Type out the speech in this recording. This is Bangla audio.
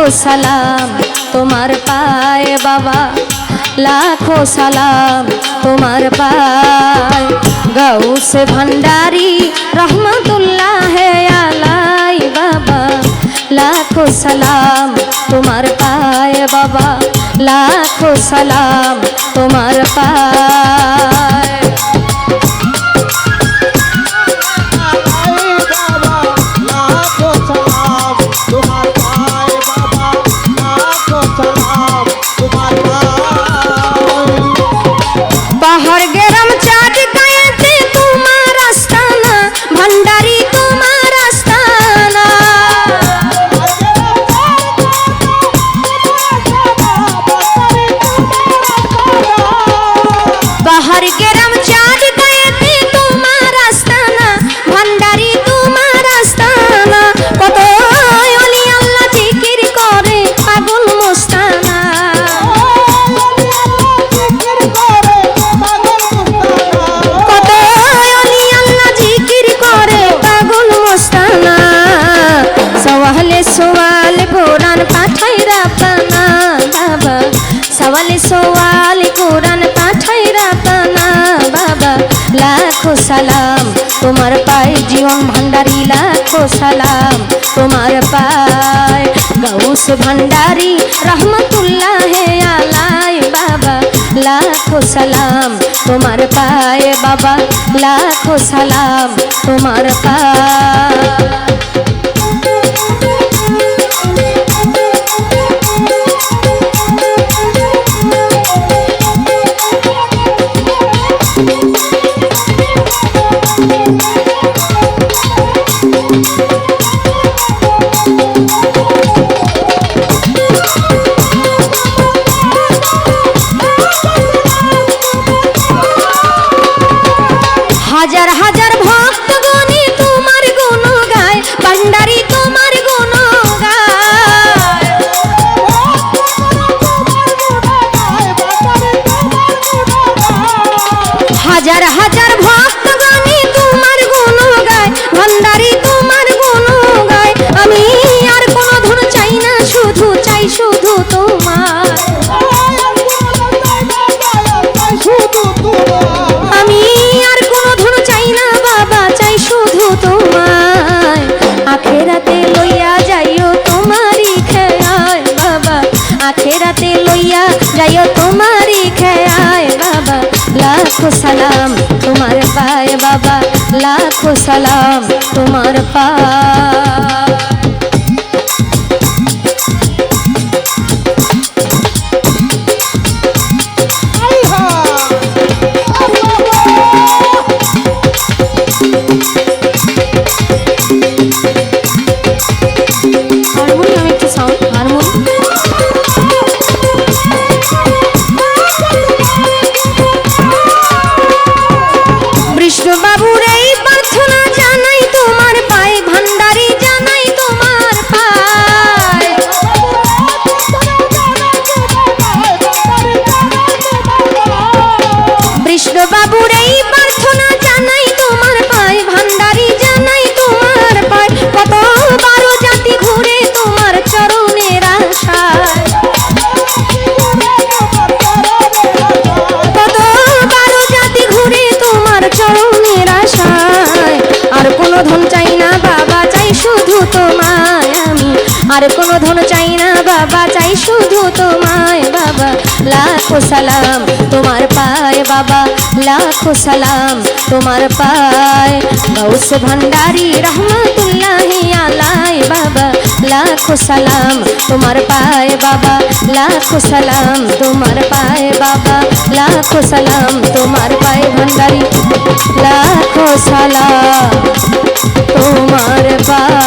লাখো সালাম তোমার পায়ে বাবা লাখো সালাম তোমার পায় গৌস ভণ্ডারি রহমতুল্লাহ আলাই বাবা লাখো সালাম তোমার পায়ে বাবা লাখো সালাম তোমার পায় Daddy! সালাম। তোমার পায়ে জীবন ভান্ডারি লাখো সালাম। তোমার পায় গৌস ভান্ডারি রহমতুল্লাহ আলাই বাবা লাখো সালাম। তোমার পায়ে বাবা লাখো সালাম। তোমার পায় লাখো সালাম তোমার পায় বাবা লাখো সালাম তোমার পায় তোমায় আমি। আর কোনো ধন চাই না বাবা, চাই শুধু তোমায় বাবা। লাখো সালাম তোমার পায় বাবা, লাখো সালাম তোমার পায়। গৌস ভণ্ডারি রহমতুল্লাহি আলাই বাবা, লাখো সালাম তোমার পায় বাবা, লাখো সালাম তোমার পায় বাবা, লাখো সালাম তোমার পায় ভণ্ডারি লাখো সালাম। তোমার পায়